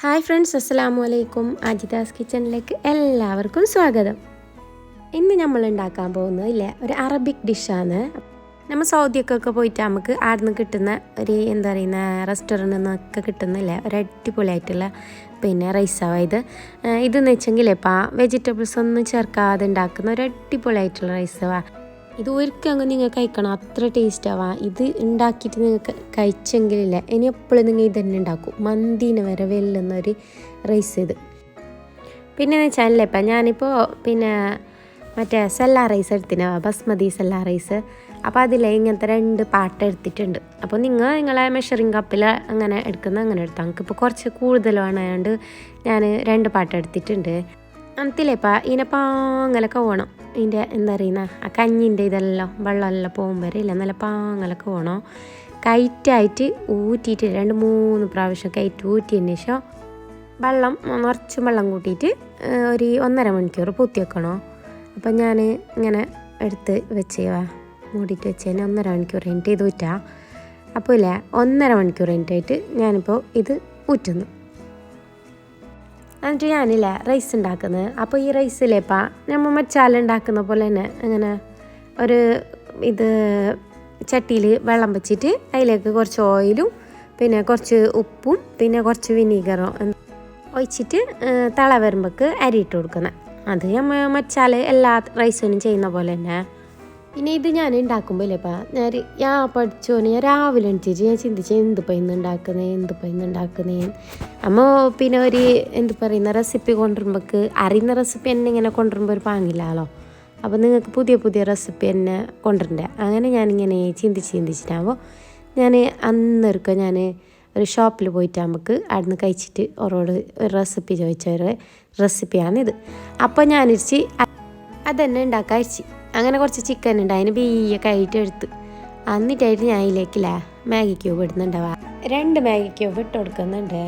Hi friends അസ്സലാമു അലൈക്കും. അജിതാസ് കിച്ചണിലേക്ക് എല്ലാവർക്കും സ്വാഗതം. ഇന്ന് നമ്മൾ ഉണ്ടാക്കാൻ പോകുന്നത് ഇല്ലേ ഒരു അറബിക് ഡിഷാണ്. നമ്മൾ സൗദിയൊക്കെ പോയിട്ട് നമുക്ക് ആടുന്ന് കിട്ടുന്ന ഒരു എന്താ പറയുന്ന റെസ്റ്റോറന്റിൽ നിന്നൊക്കെ കിട്ടുന്നില്ലേ ഒരു അടിപൊളിയായിട്ടുള്ള പിന്നെ റൈസാവാ ഇത് ഇതെന്ന് വെച്ചെങ്കിൽ ഇപ്പം വെജിറ്റബിൾസ് ഒന്നും ചേർക്കാതെ ഉണ്ടാക്കുന്ന ഒരു അടിപൊളിയായിട്ടുള്ള റൈസാവാ ഇത് ഒരിക്കലും അങ്ങ് നിങ്ങൾ കഴിക്കണം. അത്ര ടേസ്റ്റ് ആവാം ഇത് ഉണ്ടാക്കിയിട്ട് നിങ്ങൾക്ക് കഴിച്ചെങ്കിലില്ല. ഇനി എപ്പോഴും നിങ്ങൾ ഇത് തന്നെ ഉണ്ടാക്കും. മന്തിനെ വരെ വെല്ലുന്ന ഒരു റൈസ് ഇത്. പിന്നെ എന്ന് വെച്ചാൽ ഇപ്പം ഞാനിപ്പോൾ പിന്നെ മറ്റേ സെല്ലാ റൈസ് എടുത്തിനാ. ബസ്മതി സെല്ലാ റൈസ് അപ്പോൾ അതിൽ ഇങ്ങനത്തെ രണ്ട് പാട്ട് എടുത്തിട്ടുണ്ട്. അപ്പോൾ നിങ്ങൾ നിങ്ങളെ മെഷറിങ് കപ്പിൽ അങ്ങനെ എടുക്കുന്ന അങ്ങനെ എടുത്താൽ നമുക്കിപ്പോൾ കുറച്ച് കൂടുതൽ വേണമായതുകൊണ്ട് ഞാൻ രണ്ട് പാട്ട് എടുത്തിട്ടുണ്ട്. അനത്തില്ലേപ്പാ ഇതിനെ പാങ്ങലൊക്കെ പോകണം ഇതിന്റെ എന്താ പറയുന്ന? ആ കഞ്ഞിന്റെ ഇതെല്ലാം വെള്ളമെല്ലാം പോകുമ്പോൾ ഇല്ല നല്ല പാങ്ങലൊക്കെ പോകണം കയറ്റായിട്ട് ഊറ്റിയിട്ട് രണ്ട് മൂന്ന് പ്രാവശ്യം കയറ്റി ഊറ്റിയതിന് ശേഷം വെള്ളം നിറച്ചും വെള്ളം കൂട്ടിയിട്ട് ഒരു ഒന്നര മണിക്കൂർ പൂത്തി വെക്കണോ? അപ്പം ഞാൻ ഇങ്ങനെ എടുത്ത് വെച്ചേവാ. മൂടിയിട്ട് വെച്ചതിന് ഒന്നര മണിക്കൂർ കഴിഞ്ഞിട്ട് ഇത് ഊറ്റാ. അപ്പോൾ ഇല്ല ഒന്നര മണിക്കൂർ കഴിഞ്ഞിട്ടായിട്ട് ഞാനിപ്പോൾ ഇത് ഊറ്റുന്നു. എന്നിട്ട് ഞാനില്ലേ റൈസ് ഉണ്ടാക്കുന്നത് അപ്പോൾ ഈ റൈസിലേപ്പാ നമ്മൾ മച്ചാല ഉണ്ടാക്കുന്ന പോലെ തന്നെ അങ്ങനെ ഒരു ഇത് ചട്ടിയിൽ വെള്ളം വെച്ചിട്ട് അതിലേക്ക് കുറച്ച് ഓയിലും പിന്നെ കുറച്ച് ഉപ്പും പിന്നെ കുറച്ച് വിനീഗറും ഒഴിച്ചിട്ട് തള വരുമ്പോൾക്ക് ഇട്ട് കൊടുക്കുന്നത് അത് നമ്മൾ മച്ചാല എല്ലാ റൈസിനും ചെയ്യുന്ന പോലെ തന്നെ. പിന്നെ ഇത് ഞാൻ ഉണ്ടാക്കുമ്പോൾ ഇല്ലേപ്പാ ഞാൻ ഞാൻ പഠിച്ചോന് ഞാൻ രാവിലെ എണീച്ചിട്ട് ഞാൻ ചിന്തിച്ച് എന്തിപ്പോൾ ഇന്ന് ഉണ്ടാക്കുന്നേ എന്തിപ്പോൾ ഇന്ന് ഉണ്ടാക്കുന്നേ. അമ്മ പിന്നെ ഒരു എന്ത് പറയുന്ന റെസിപ്പി കൊണ്ടുവരുമ്പോൾക്ക് അറിയുന്ന റെസിപ്പി എന്നെ ഇങ്ങനെ കൊണ്ടുവരുമ്പോൾ ഒരു പാങ്ങില്ലാലോ അപ്പോൾ നിങ്ങൾക്ക് പുതിയ പുതിയ റെസിപ്പി എന്നെ കൊണ്ടുവരണ്ടേ? അങ്ങനെ ഞാനിങ്ങനെ ചിന്തിച്ച് ചിന്തിച്ചിട്ടാകുമ്പോൾ ഞാൻ അന്നൊരുക്കം ഞാൻ ഒരു ഷോപ്പിൽ പോയിട്ട് നമുക്ക് അവിടുന്ന് കഴിച്ചിട്ട് ഓരോട് ഒരു റെസിപ്പി ചോദിച്ച ഒരു റെസിപ്പിയാണിത് അപ്പോൾ ഞാനിരിച്ച് അതന്നെ ഉണ്ടാക്കാതിരിച്ച് അങ്ങനെ കുറച്ച് ചിക്കൻ ഉണ്ട്. അതിന് ബീയൊക്കെ ആയിട്ട് എടുത്ത്. എന്നിട്ടായിട്ട് ഞാൻ അതിലേക്കില്ല മാഗി ക്യൂബ് ഇടുന്നുണ്ടാവാ. രണ്ട് മാഗി ക്യൂബ് ഇട്ട് കൊടുക്കുന്നുണ്ട്.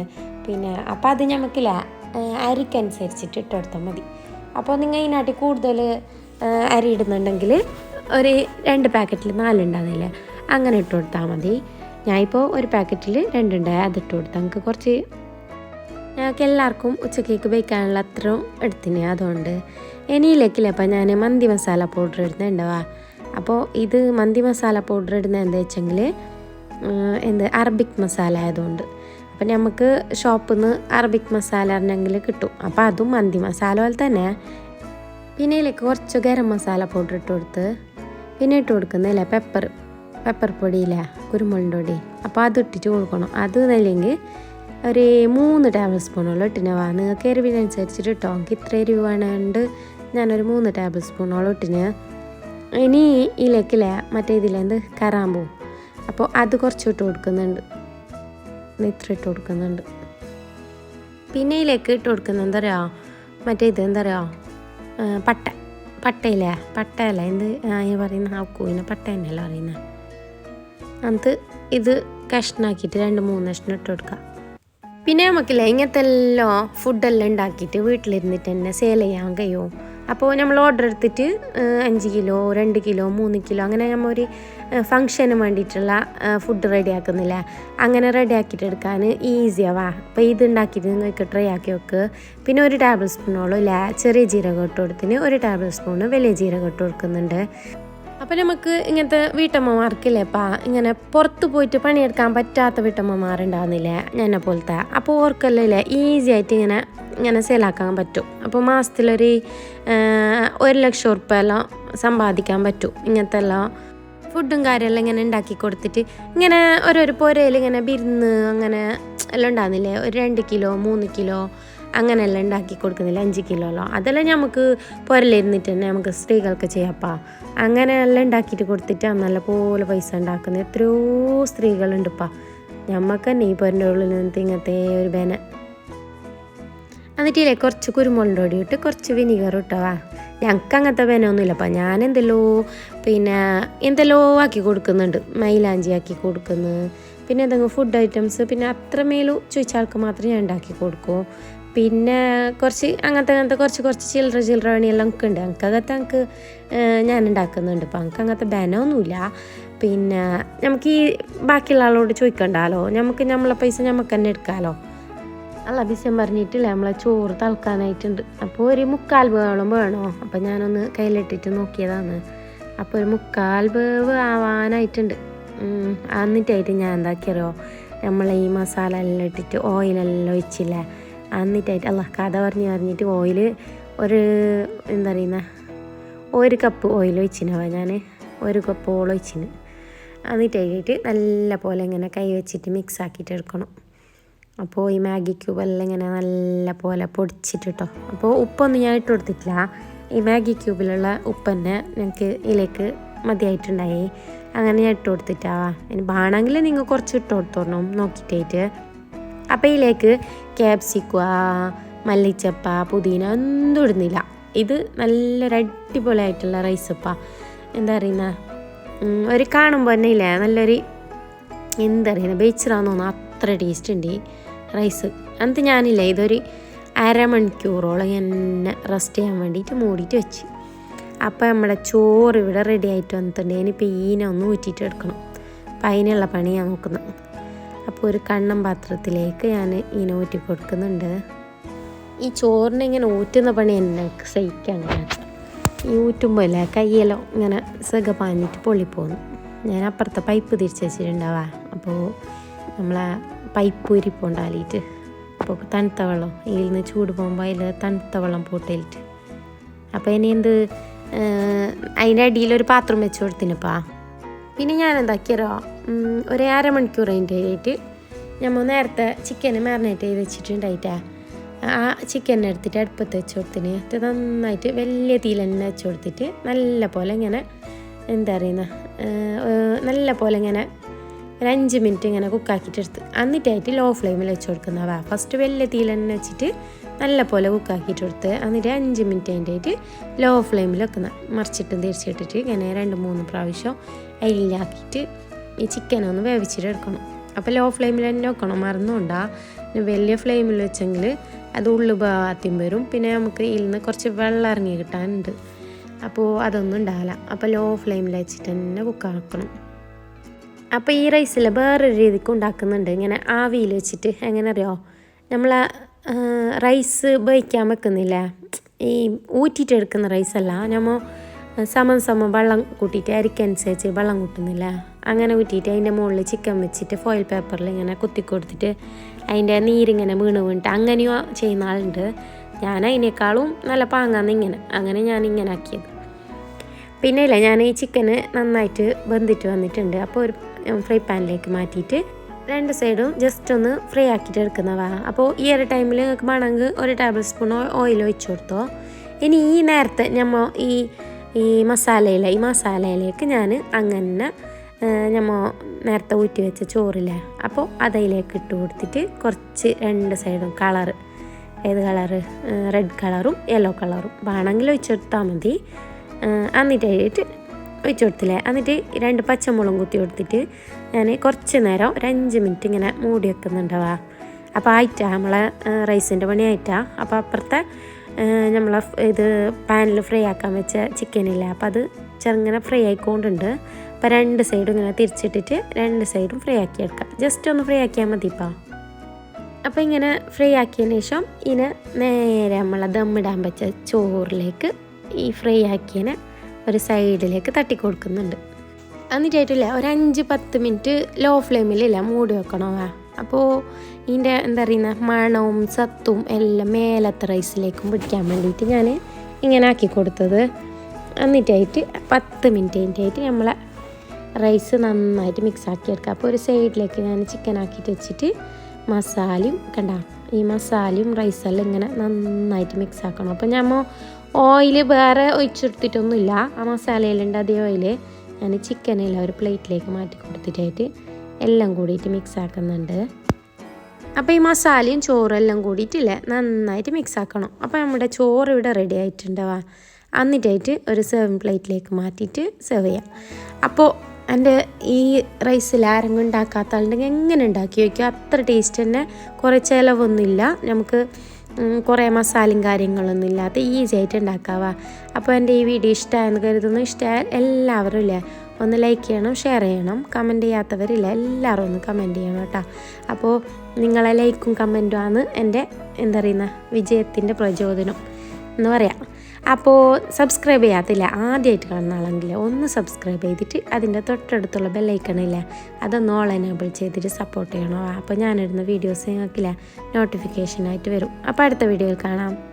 പിന്നെ അപ്പോൾ അത് നമുക്കില്ല അരിക്കനുസരിച്ചിട്ട് ഇട്ട് കൊടുത്താൽ മതി. അപ്പോൾ നിങ്ങൾ ഇതിനാട്ടി കൂടുതൽ അരി ഇടുന്നുണ്ടെങ്കിൽ ഒരു രണ്ട് പാക്കറ്റിൽ നാലുണ്ടാകുന്നില്ലേ അങ്ങനെ ഇട്ട് കൊടുത്താൽ മതി. ഞാനിപ്പോൾ ഒരു പാക്കറ്റിൽ രണ്ടുണ്ടായി അതിട്ട് കൊടുത്താൽ നമുക്ക് കുറച്ച് ഞങ്ങൾക്ക് എല്ലാവർക്കും ഉച്ചക്കേക്ക് ബേക്കാനുള്ള അത്രയും എടുത്തിന്. അതുകൊണ്ട് ഇനിയിലേക്കില്ലപ്പം ഞാൻ മന്തി മസാല പൗഡർ ഇടുന്നുണ്ടാവാ അപ്പോൾ ഇത് മന്തി മസാല പൗഡർ ഇടുന്നത് എന്താ വെച്ചെങ്കിൽ എന്ത് അറബിക് മസാല ആയതുകൊണ്ട്. അപ്പം നമുക്ക് ഷോപ്പിൽ നിന്ന് അറബിക് മസാല അറിഞ്ഞെങ്കിൽ കിട്ടും. അപ്പോൾ അതും മന്തി മസാല പോലെ തന്നെ പിന്നെ ഇതിലേക്ക് കുറച്ച് ഗരം മസാല പൗഡർ ഇട്ട് കൊടുത്ത് പിന്നെ ഇട്ട് കൊടുക്കുന്നില്ല പെപ്പർ പെപ്പർ പൊടിയില്ല കുരുമുളക് പൊടി. അപ്പോൾ അത് ഇട്ടിട്ട് കൊടുക്കണം. അത് അല്ലെങ്കിൽ ഒരു മൂന്ന് ടേബിൾ സ്പൂണോളം ഇട്ടിന് വാ. നിങ്ങൾക്ക് എരിവിനനുസരിച്ചിട്ട് ഇട്ടോ. എനിക്ക് ഇത്ര എരിവ് വേണമുണ്ട് ഞാനൊരു മൂന്ന് ടേബിൾ സ്പൂണോളം ഇട്ടിന് ഇനി ഇലക്കില്ല മറ്റേ ഇതിലെന്ത് കറാമ്പൂ. അപ്പോൾ അത് കുറച്ച് ഇട്ട് കൊടുക്കുന്നുണ്ട്. ഇത് ഇത്ര ഇട്ട് കൊടുക്കുന്നുണ്ട്. പിന്നെ ഇതിലേക്ക് ഇട്ട് കൊടുക്കുന്നത് എന്താ പറയുക മറ്റേ ഇത് എന്താ പറയുക പട്ട. പട്ടയില്ലേ? പട്ടയല്ല? എന്ത്? ഞാൻ പറയുന്ന ആക്കൂവിനെ പട്ട തന്നെയല്ല പറയുന്നത് അത് ഇത് കഷ്ണാക്കിയിട്ട് രണ്ട് മൂന്ന് കഷ്ണം ഇട്ട് കൊടുക്കുക. പിന്നെ നമുക്കില്ല ഇങ്ങനത്തെ എല്ലാം ഫുഡെല്ലാം ഉണ്ടാക്കിയിട്ട് വീട്ടിലിരുന്നിട്ട് തന്നെ സെയിൽ ചെയ്യാൻ കഴിയും. അപ്പോൾ നമ്മൾ ഓർഡർ എടുത്തിട്ട് അഞ്ച് കിലോ രണ്ട് കിലോ മൂന്ന് കിലോ അങ്ങനെ നമ്മൾ ഒരു ഫങ്ഷന് വേണ്ടിയിട്ടുള്ള ഫുഡ് റെഡി ആക്കുന്നില്ല? അങ്ങനെ റെഡി ആക്കിയിട്ട് എടുക്കാൻ ഈസിയാവാ അപ്പോൾ ഇത് ഉണ്ടാക്കിയിട്ട് നിങ്ങൾക്ക് ട്രൈ ആക്കി വെക്ക് പിന്നെ ഒരു ടേബിൾ സ്പൂണോളം ഇല്ല ചെറിയ ജീരകം ഇട്ട് കൊടുത്തിന് ഒരു ടേബിൾ സ്പൂണ് വലിയ ജീരകം ഇട്ട് കൊടുക്കുന്നുണ്ട്. അപ്പോൾ നമുക്ക് ഇങ്ങനത്തെ വീട്ടമ്മമാർക്കില്ലേ പാ ഇങ്ങനെ പുറത്ത് പോയിട്ട് പണിയെടുക്കാൻ പറ്റാത്ത വീട്ടമ്മമാരുണ്ടാവുന്നില്ലേ എന്നെ പോലത്തെ. അപ്പോൾ ഓർക്കെല്ലാം ഇല്ലേ ഈസി ആയിട്ട് ഇങ്ങനെ ഇങ്ങനെ സെയിലാക്കാൻ പറ്റും. അപ്പോൾ മാസത്തിലൊരു ഒരു ലക്ഷം ഉറുപ്പെല്ലാം സമ്പാദിക്കാൻ പറ്റും. ഇങ്ങനത്തെ എല്ലാം ഫുഡും കാര്യമെല്ലാം ഇങ്ങനെ ഉണ്ടാക്കി കൊടുത്തിട്ട് ഇങ്ങനെ ഓരോരോ പുരയിൽ ഇങ്ങനെ ബിരുന്ന് അങ്ങനെ എല്ലാം ഉണ്ടാകുന്നില്ലേ ഒരു രണ്ട് കിലോ മൂന്ന് കിലോ അങ്ങനെയെല്ലാം ഉണ്ടാക്കി കൊടുക്കുന്നില്ല. അഞ്ച് കിലോലോ അതെല്ലാം നമുക്ക് പുരലിരുന്നിട്ട് തന്നെ നമുക്ക് സ്ത്രീകൾക്ക് ചെയ്യാപ്പാ അങ്ങനെയെല്ലാം ഉണ്ടാക്കിയിട്ട് കൊടുത്തിട്ടാണ് നല്ലപോലെ പൈസ ഉണ്ടാക്കുന്നത് എത്രയോ സ്ത്രീകളുണ്ടിപ്പാ. ഞമ്മക്ക് തന്നെ ഈ പുരന്റെ ഉള്ളിൽ നിന്ന് ഇങ്ങനത്തെ ഒരു ബേന. എന്നിട്ടില്ലേ കുറച്ച് കുരുമുളക് പൊടി ഇട്ട് കുറച്ച് വിനീഗർ ഇട്ടവാ ഞങ്ങൾക്ക് അങ്ങനത്തെ ബനമൊന്നുമില്ലപ്പാ ഞാൻ എന്തെല്ലോ പിന്നെ എന്തെല്ലോ ആക്കി കൊടുക്കുന്നുണ്ട്. മൈലാഞ്ചി ആക്കി കൊടുക്കുന്നു. പിന്നെ എന്തെങ്കിലും ഫുഡ് ഐറ്റംസ് പിന്നെ അത്രമേലും ചോദിച്ച ആൾക്ക് ഞാൻ ഉണ്ടാക്കി കൊടുക്കൂ. പിന്നെ കുറച്ച് അങ്ങനത്തെ അങ്ങനത്തെ കുറച്ച് കുറച്ച് ചില്ലറ ചില്ലറ പണിയെല്ലാം ഒക്കെ ഉണ്ട് എനിക്കകത്ത് എനിക്ക് ഞാൻ ഉണ്ടാക്കുന്നുണ്ട്. അപ്പം എനിക്ക് അങ്ങനത്തെ ബനമൊന്നുമില്ല. പിന്നെ നമുക്ക് ഈ ബാക്കിയുള്ള ആളോട് ചോദിക്കണ്ടാലോ? നമുക്ക് നമ്മളെ പൈസ നമുക്ക് തന്നെ എടുക്കാമല്ലോ അല്ല ബിസ്യം പറഞ്ഞിട്ടില്ല നമ്മളെ ചോറ് തളക്കാനായിട്ടുണ്ട്. അപ്പോൾ ഒരു മുക്കാൽ വേളം വേണോ? അപ്പം ഞാനൊന്ന് കയ്യിലിട്ടിട്ട് നോക്കിയതാണ്. അപ്പോൾ ഒരു മുക്കാൽ വേവ് ആവാനായിട്ടുണ്ട്. എന്നിട്ടായിട്ട് ഞാൻ എന്താക്കിയറിയോ? നമ്മളെ ഈ മസാല എല്ലാം ഇട്ടിട്ട് ഓയിലെല്ലാം ഒഴിച്ചില്ലേ? എന്നിട്ടായിട്ട് അല്ല കഥ പറഞ്ഞ് പറഞ്ഞിട്ട് ഓയിൽ ഒരു എന്താ പറയുന്ന ഒരു കപ്പ് ഓയിൽ വെച്ചിനാവാ ഞാൻ ഒരു കപ്പ് കപ്പോളം ഒഴിച്ചിന്. എന്നിട്ടായിട്ട് നല്ല പോലെ ഇങ്ങനെ കൈ വെച്ചിട്ട് മിക്സ് ആക്കിയിട്ട് എടുക്കണം. അപ്പോൾ ഈ മാഗി ക്യൂബ് എല്ലാം ഇങ്ങനെ നല്ല പോലെ പൊടിച്ചിട്ടിട്ടോ. അപ്പോൾ ഉപ്പൊന്നും ഞാൻ ഇട്ട് കൊടുത്തിട്ടില്ല. ഈ മാഗി ക്യൂബിലുള്ള ഉപ്പ് തന്നെ ഞങ്ങൾക്ക് ഇതിലേക്ക് മതിയായിട്ടുണ്ടായി. അങ്ങനെ ഞാൻ ഇട്ട് കൊടുത്തിട്ടാവാ ഇനി വേണമെങ്കിൽ നിങ്ങൾ കുറച്ച് ഇട്ട് കൊടുത്തോണം നോക്കിയിട്ടായിട്ട്. അപ്പോൾ ഇതിലേക്ക് ക്യാപ്സിക്ക മല്ലിച്ചപ്പ പുതിന ഒന്നും ഇടുന്നില്ല. ഇത് നല്ലൊരു അടിപൊളിയായിട്ടുള്ള റൈസപ്പ. എന്താ പറയുന്ന? ഒരു കാണുമ്പോൾ തന്നെ ഇല്ല? നല്ലൊരു എന്താ പറയുക ബേച്ചറാന്ന് തോന്നുന്നു. അത്ര ടേസ്റ്റ് ഉണ്ട് റൈസ്. എന്നിട്ട് ഞാനില്ല ഇതൊരു അരമണിക്കൂറോളം എന്നെ റെസ്റ്റ് ചെയ്യാൻ വേണ്ടിയിട്ട് മൂടിയിട്ട് വെച്ച്. അപ്പോൾ നമ്മുടെ ചോറ് ഇവിടെ റെഡി ആയിട്ട് വന്നിട്ടുണ്ട്. ഇനിയിപ്പോൾ ഈനെ ഒന്ന് ഊറ്റിയിട്ട് എടുക്കണം. അപ്പം അതിനുള്ള പണി ഞാൻ നോക്കുന്നത്. അപ്പോൾ ഒരു കണ്ണം പാത്രത്തിലേക്ക് ഞാൻ ഇങ്ങനെ ഊറ്റി കൊടുക്കുന്നുണ്ട്. ഈ ചോറിനെ ഇങ്ങനെ ഊറ്റുന്ന പണി എന്നെ സഹിക്കാൻ ഈ ഊറ്റുമ്പോൾ അല്ലേ കയ്യെല്ലാം ഇങ്ങനെ സുഖ പാഞ്ഞിട്ട് പൊള്ളിപ്പോന്നു ഞാൻ അപ്പുറത്തെ പൈപ്പ് തിരിച്ച് വെച്ചിട്ടുണ്ടാവാ. അപ്പോൾ നമ്മളെ പൈപ്പ് ഉരിപ്പോണ്ടാലിട്ട് അപ്പോൾ തണുത്ത വെള്ളം ഇതിൽ നിന്ന് ചൂട് പോകുമ്പോൾ അതിൽ തണുത്ത വെള്ളം പൂട്ടലിട്ട് അപ്പോൾ ഇനി എന്ത് അതിന്റെ അടിയിലൊരു പാത്രം വെച്ച് കൊടുത്തിനപ്പാ. പിന്നെ ഞാൻ എന്താക്കിയറോ ഒരു അരമണിക്കൂർ അതിന്റെ ആയിട്ട് നമ്മൾ നേരത്തെ ചിക്കൻ മാറിനേറ്റ് ചെയ്ത് വെച്ചിട്ടുണ്ടായിട്ടാ. ആ ചിക്കൻ എടുത്തിട്ട് അടുപ്പത്ത് വെച്ച് കൊടുത്തിന്. അത് നന്നായിട്ട് വലിയ തീൽ തന്നെ വെച്ച് കൊടുത്തിട്ട് നല്ല പോലെ ഇങ്ങനെ എന്താ പറയുന്ന നല്ല പോലെ ഇങ്ങനെ ഒരു അഞ്ച് മിനിറ്റ് ഇങ്ങനെ കുക്കാക്കിയിട്ട് എടുത്ത്. എന്നിട്ടായിട്ട് ലോ ഫ്ലെയിമിൽ വെച്ച് കൊടുക്കുന്നവാ ഫസ്റ്റ് വലിയ തീൽ തന്നെ വെച്ചിട്ട് നല്ല പോലെ കുക്കാക്കിയിട്ട് കൊടുത്ത്. എന്നിട്ട് അഞ്ച് മിനിറ്റ് അതിന്റെ ആയിട്ട് ലോ ഫ്ലെയിമിൽ വെക്കുന്ന. മറിച്ചിട്ടും തിരിച്ചിട്ടിട്ട് ഇങ്ങനെ രണ്ട് മൂന്ന് പ്രാവശ്യം അതിലാക്കിയിട്ട് ഈ ചിക്കൻ ഒന്ന് വേവിച്ചിട്ട് എടുക്കണം അപ്പോൾ ലോ ഫ്ലെയിമിൽ തന്നെ വെക്കണം. മറന്നുകൊണ്ടാ. വലിയ ഫ്ലെയിമിൽ വെച്ചെങ്കിൽ അത് ഉള്ളു ഭാഗത്തും വരും. പിന്നെ നമുക്ക് ഇതിൽ നിന്ന് കുറച്ച് വെള്ളം ഇറങ്ങി കിട്ടാനുണ്ട്. അപ്പോൾ അതൊന്നും ഉണ്ടാവില്ല. അപ്പോൾ ലോ ഫ്ലെയിമിൽ വെച്ചിട്ട് തന്നെ കുക്കാക്കണം അപ്പോൾ ഈ റൈസിൽ വേറൊരു രീതിക്ക് ഉണ്ടാക്കുന്നുണ്ട്. ഇങ്ങനെ ആവിയിൽ വെച്ചിട്ട് എങ്ങനെ അറിയോ നമ്മൾ റൈസ് ബേക്കാൻ വെക്കുന്നില്ല? ഈ ഊറ്റിയിട്ട് എടുക്കുന്ന റൈസല്ല നമ്മൾ സമം സമം വെള്ളം കൂട്ടിയിട്ട് അരിക്കനുസരിച്ച് വെള്ളം കൂട്ടുന്നില്ല? അങ്ങനെ ഊറ്റിയിട്ട് അതിന്റെ മുകളിൽ ചിക്കൻ വെച്ചിട്ട് ഫോയിൽ പേപ്പറിൽ ഇങ്ങനെ കുത്തി കൊടുത്തിട്ട് അതിന്റെ നീരിങ്ങനെ വീണ് വീണിട്ട് അങ്ങനെയോ ചെയ്യുന്ന ആളുണ്ട്. ഞാൻ അതിനേക്കാളും നല്ല പാങ്ങാന്ന് ഇങ്ങനെ. അങ്ങനെ ഞാൻ ഇങ്ങനെ ആക്കിയത്. പിന്നെ ഇല്ല ഞാൻ ഈ ചിക്കന് നന്നായിട്ട് വെന്തിട്ട് വന്നിട്ടുണ്ട്. അപ്പോൾ ഒരു ഫ്രൈ പാനിലേക്ക് മാറ്റിയിട്ട് രണ്ട് സൈഡും ജസ്റ്റ് ഒന്ന് ഫ്രൈ ആക്കിയിട്ട് എടുക്കുന്നവാ അപ്പോൾ ഈ ഒരു ടൈമിൽ നിങ്ങൾക്ക് വേണമെങ്കിൽ ഒരു ടേബിൾ സ്പൂൺ ഓയിൽ ഒഴിച്ചു കൊടുത്തോ. ഇനി ഈ നേരത്തെ ഞമ്മ ഈ ഈ മസാലയില ഈ മസാലയിലേക്ക് ഞാൻ അങ്ങനെ ഞമ്മ നേരത്തെ ഊറ്റി വെച്ച ചോറില്ലേ? അപ്പോൾ അതയിലേക്ക് ഇട്ട് കൊടുത്തിട്ട് കുറച്ച് രണ്ട് സൈഡും കളർ ഏത് കളറ് റെഡ് കളറും യെല്ലോ കളറും വേണമെങ്കിൽ ഒഴിച്ചെടുത്താൽ മതി. എന്നിട്ടായിട്ട് ഒഴിച്ചു കൊടുത്തില്ലേ? എന്നിട്ട് രണ്ട് പച്ചമുളകും കുത്തി കൊടുത്തിട്ട് ഞാൻ കുറച്ച് നേരം ഒരു അഞ്ച് മിനിറ്റ് ഇങ്ങനെ മൂടി വെക്കുന്നുണ്ടാവാ. അപ്പോൾ ആയിട്ടാ നമ്മളെ റൈസിന്റെ പണി ആയിട്ടാ. അപ്പോൾ അപ്പുറത്തെ നമ്മളെ ഇത് പാനിൽ ഫ്രൈ ആക്കാൻ വെച്ച ചിക്കനില്ല അപ്പോൾ അത് ചെറുങ്ങനെ ഫ്രൈ ആയിക്കൊണ്ടുണ്ട്. അപ്പോൾ രണ്ട് സൈഡും ഇങ്ങനെ തിരിച്ചിട്ടിട്ട് രണ്ട് സൈഡും ഫ്രൈ ആക്കി എടുക്കാം. ജസ്റ്റ് ഒന്ന് ഫ്രൈ ആക്കിയാൽ മതി ഇപ്പോൾ അപ്പോൾ ഇങ്ങനെ ഫ്രൈ ആക്കിയതിന് ശേഷം ഇതിനെ നേരെ നമ്മളെ ദമ്മിടാൻ വെച്ച ചോറിലേക്ക് ഈ ഫ്രൈ ആക്കിയതിനെ ഒരു സൈഡിലേക്ക് തട്ടി കൊടുക്കുന്നുണ്ട്. എന്നിട്ടായിട്ടില്ല ഒരു അഞ്ച് പത്ത് മിനിറ്റ് ലോ ഫ്ലെയിമിലില്ല മൂടി വെക്കണോ? അപ്പോൾ ഇതിന്റെ എന്താ പറയുന്ന മണവും സത്തും എല്ലാം മേലത്തെ റൈസിലേക്കും പിടിക്കാൻ വേണ്ടിയിട്ട് ഞാൻ ഇങ്ങനെ ആക്കി കൊടുത്തത്. എന്നിട്ടായിട്ട് പത്ത് മിനിറ്റ് കഴിഞ്ഞിട്ടായിട്ട് നമ്മളെ റൈസ് നന്നായിട്ട് മിക്സ് ആക്കി എടുക്കുക. അപ്പോൾ ഒരു സൈഡിലേക്ക് ഞാൻ ചിക്കൻ ആക്കിയിട്ട് വെച്ചിട്ട് മസാലയും കണ്ട ഈ മസാലയും റൈസെല്ലാം ഇങ്ങനെ നന്നായിട്ട് മിക്സ് ആക്കണം. അപ്പോൾ ഞാൻ ഓയിൽ വേറെ ഒഴിച്ചെടുത്തിട്ടൊന്നുമില്ല. ആ മസാലയിലുണ്ട് അതേ ഓയിൽ ഞാൻ ചിക്കനെല്ലാം ഒരു പ്ലേറ്റിലേക്ക് മാറ്റി കൊടുത്തിട്ടായിട്ട് എല്ലാം കൂടിയിട്ട് മിക്സ് ആക്കുന്നുണ്ട്. അപ്പോൾ ഈ മസാലയും ചോറും എല്ലാം കൂടിയിട്ടില്ലേ നന്നായിട്ട് മിക്സ് ആക്കണം. അപ്പോൾ നമ്മുടെ ചോറ് ഇവിടെ റെഡി ആയിട്ടുണ്ടാവുക എന്നിട്ടായിട്ട് ഒരു സെർവിങ് പ്ലേറ്റിലേക്ക് മാറ്റിയിട്ട് സെർവ് ചെയ്യാം. അപ്പോൾ എന്റെ ഈ റൈസിൽ ആരെങ്കിലും ഉണ്ടാക്കാത്ത ആളുണ്ടെങ്കിൽ എങ്ങനെ ഉണ്ടാക്കി വയ്ക്കുക അത്ര ടേസ്റ്റ് തന്നെ. കുറേ ചിലവൊന്നുമില്ല. നമുക്ക് കുറേ മസാലയും കാര്യങ്ങളൊന്നും ഇല്ലാത്ത ഈസി ആയിട്ട് ഉണ്ടാക്കാവാ. അപ്പോൾ എന്റെ ഈ വീഡിയോ ഇഷ്ടമായെന്ന് കരുതുന്നു. ഇഷ്ടമായ എല്ലാവരും ഇല്ലേ? ഒന്ന് ലൈക്ക് ചെയ്യണം ഷെയർ ചെയ്യണം. കമന്റ് ചെയ്യാത്തവരില്ല? എല്ലാവരും ഒന്ന് കമന്റ് ചെയ്യണം കേട്ടോ. അപ്പോൾ നിങ്ങളെ ലൈക്കും കമന്റും ആണ് എന്റെ എന്താ പറയുന്ന വിജയത്തിന്റെ പ്രചോദനം എന്ന് പറയാം. അപ്പോൾ സബ്സ്ക്രൈബ് ചെയ്യാത്തില്ല. ആദ്യമായിട്ട് കാണുന്ന ആളെങ്കിൽ ഒന്ന് സബ്സ്ക്രൈബ് ചെയ്തിട്ട് അതിന്റെ തൊട്ടടുത്തുള്ള ബെല്ലൈക്കണില്ല അതൊന്ന് ഓൾ എനേബിൾ ചെയ്തിട്ട് സപ്പോർട്ട് ചെയ്യണോ? അപ്പോൾ ഞാനിടുന്ന വീഡിയോസ് നിങ്ങൾക്കില്ല നോട്ടിഫിക്കേഷനായിട്ട് വരും. അപ്പോൾ അടുത്ത വീഡിയോയിൽ കാണാം.